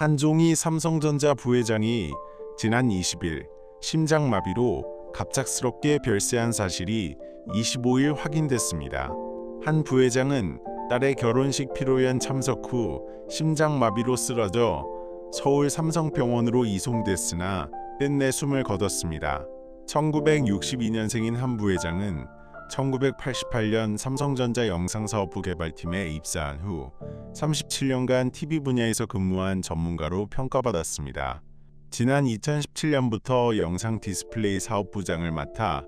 한종희 삼성전자 부회장이 지난 20일 심장마비로 갑작스럽게 별세한 사실이 25일 확인됐습니다. 한 부회장은 딸의 결혼식 피로연 참석 후 심장마비로 쓰러져 서울 삼성병원으로 이송됐으나 끝내 숨을 거뒀습니다. 1962년생인 한 부회장은 1988년 삼성전자 영상사업부 개발팀에 입사한 후 37년간 TV 분야에서 근무한 전문가로 평가받았습니다. 지난 2017년부터 영상 디스플레이 사업부장을 맡아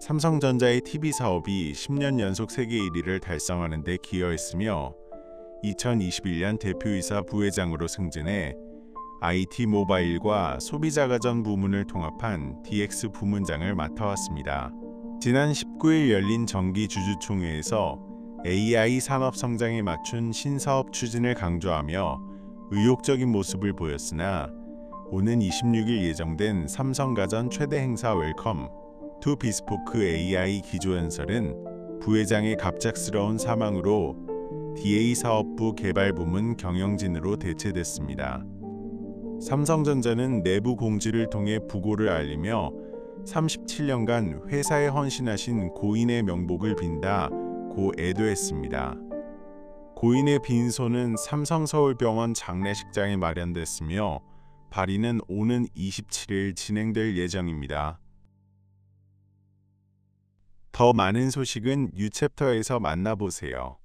삼성전자의 TV 사업이 10년 연속 세계 1위를 달성하는 데 기여했으며 2021년 대표이사 부회장으로 승진해 IT 모바일과 소비자 가전 부문을 통합한 DX 부문장을 맡아왔습니다. 지난 19일 열린 정기 주주총회에서 AI 산업 성장에 맞춘 신사업 추진을 강조하며 의욕적인 모습을 보였으나 오는 26일 예정된 삼성가전 최대 행사 웰컴 투 비스포크 AI 기조연설은 부회장의 갑작스러운 사망으로 DA 사업부 개발 부문 경영진으로 대체됐습니다. 삼성전자는 내부 공지를 통해 부고를 알리며 37년간 회사에 헌신하신 고인의 명복을 빈다 고 애도했습니다. 고인의 빈소는 삼성서울병원 장례식장에 마련됐으며 발의는 오는 27일 진행될 예정입니다. 더 많은 소식은 유챕터에서 만나보세요.